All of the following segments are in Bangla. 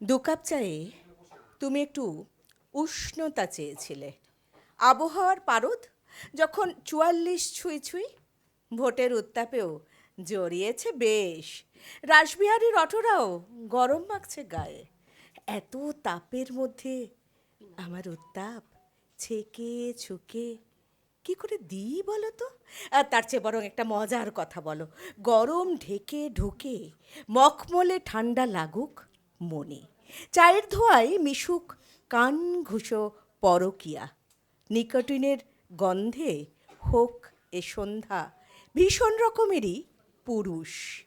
দু কাপ চায়ে তুমি একটু উষ্ণতা চেয়েছিলে। আবহাওয়ার পারদ যখন চুয়াল্লিশ ছুঁই ছুঁই, ভোটের উত্তাপেও জড়িয়েছে বেশ। রাসবিহারীর অটোরাও গরম মাখছে গায়ে। এত তাপের মধ্যে আমার উত্তাপ ছেকে ছুকে কি করে দিই বলো তো? আর তার চেয়ে বরং একটা মজার কথা বলো। গরম ঢেকে ঢুকে, মখমলে ঠান্ডা লাগুক মনে। চায়ের ধোয়ায় মিশুক কান ঘুষো পরকিয়া। নিকটিনের গন্ধে হোক এ সন্ধ্যা ভীষণ রকমেরই পুরুষ।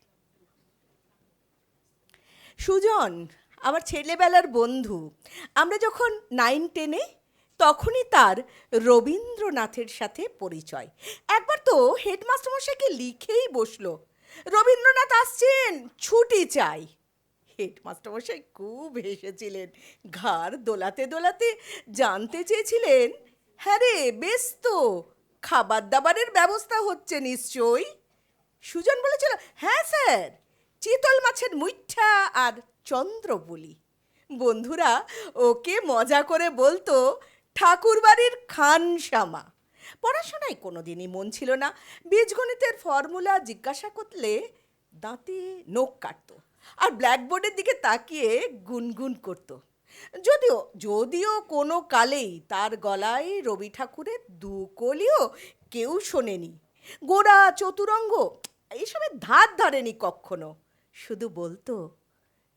সুজন, আমার ছেলেবেলার বন্ধু, আমরা যখন নাইন টেনে তখনই তার রবীন্দ্রনাথের সাথে পরিচয়। একবার তো হেডমাস্টারমশাইকে লিখেই বসল, রবীন্দ্রনাথ আসছেন, ছুটি চাই। হেডমাস্টারমশাই খুব হেসেছিলেন, ঘাড় দোলাতে দোলাতে জানতে চেয়েছিলেন হ্যাঁ রে, বেশ তো খাবার দাবারের ব্যবস্থা হচ্ছে নিশ্চয়ই? সুজন বলেছিল হ্যাঁ স্যার, চিতল মাছের মুইঠা আর চন্দ্রপুলি। বন্ধুরা, ওকে মজা করে বলতো ঠাকুরবাড়ির খানসামা। পড়াশোনায় কোনোদিনই মন ছিল না। বীজগণিতের ফর্মুলা জিজ্ঞাসা করলে দাঁতে নোখ কাটতো আর ব্ল্যাকবোর্ডের দিকে তাকিয়ে গুনগুন করতো। যদিও যদিও কোনো কালেই তার গলায় রবি ঠাকুরের দু কলিও কেউ শোনেনি। গোড়া, চতুরঙ্গ, এইসবের ধার ধারেনি কখনো। শুধু বলতো,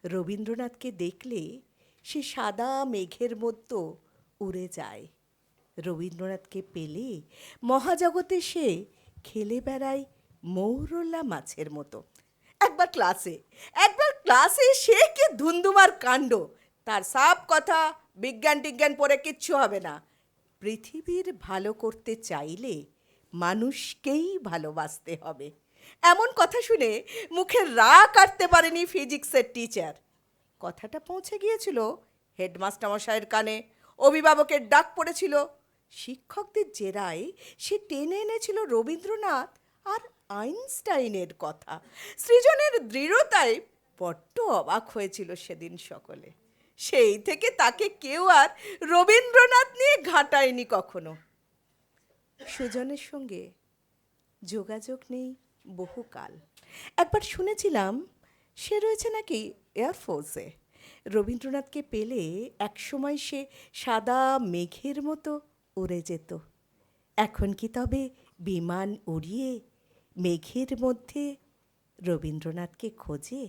রবীন্দ্রনাথকে দেখলে সে সাদা মেঘের মতো উড়ে যায়। রবীন্দ্রনাথকে পেলে মহাজগতে সে খেলে বেড়ায় মৌরলা মাছের মতো। একবার ক্লাসে একবার ক্লাসে সে কে ধুন্দুমার কাণ্ড? তার সাপ কথা বিজ্ঞান টিজ্ঞান পড়ে কিচ্ছু হবে না। পৃথিবীর ভালো করতে চাইলে মানুষকেই ভালোবাসতে হবে। এমন কথা শুনে মুখে রা কাটতে পারেনি ফিজিক্সের টিচার। কথাটা পৌঁছে গিয়েছিল হেডমাস্টার মশাইয়ের কানে। অভিভাবকের ডাক পড়েছিল। শিক্ষকদের জেরায় সে টেনে এনেছিল রবীন্দ্রনাথ আর আইনস্টাইনের কথা। সৃজনের দৃঢ়তায় বড্ড অবাক হয়েছিল সেদিন সকলে। সেই থেকে তাকে কেউ আর রবীন্দ্রনাথ নিয়ে ঘাটায়নি কখনো। সুজনের সঙ্গে যোগাযোগ নেই বহুকাল। একবার শুনেছিলাম, সে রয়েছে নাকি এয়ারফোর্সে রবীন্দ্রনাথকে পেলে একসময় সে সাদা মেঘের মতো উড়ে যেত। এখন কি তবে বিমান উড়িয়ে মেঘের মধ্যে রবীন্দ্রনাথকে খোঁজে?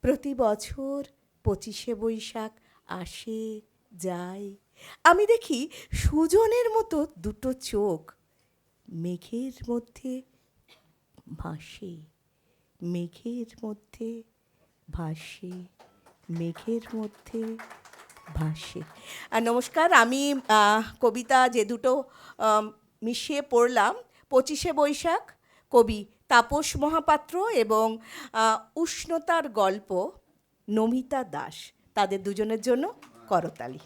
প্রতি বছর পঁচিশে বৈশাখ আসে, যায়। আমি দেখি সুজনের মতো দুটো চোখ মেঘের মধ্যে ভাসে, মেঘের মধ্যে ভাসে। মেঘের মধ্যে ভাসে। আর নমস্কার, আমি কবিতা যে দুটো মিশিয়ে পড়লাম, পঁচিশে বৈশাখ, কবি তাপস মহাপাত্র এবং উষ্ণতার গল্প নমিতা দাস। তাদের দুজনের জন্য করতালি।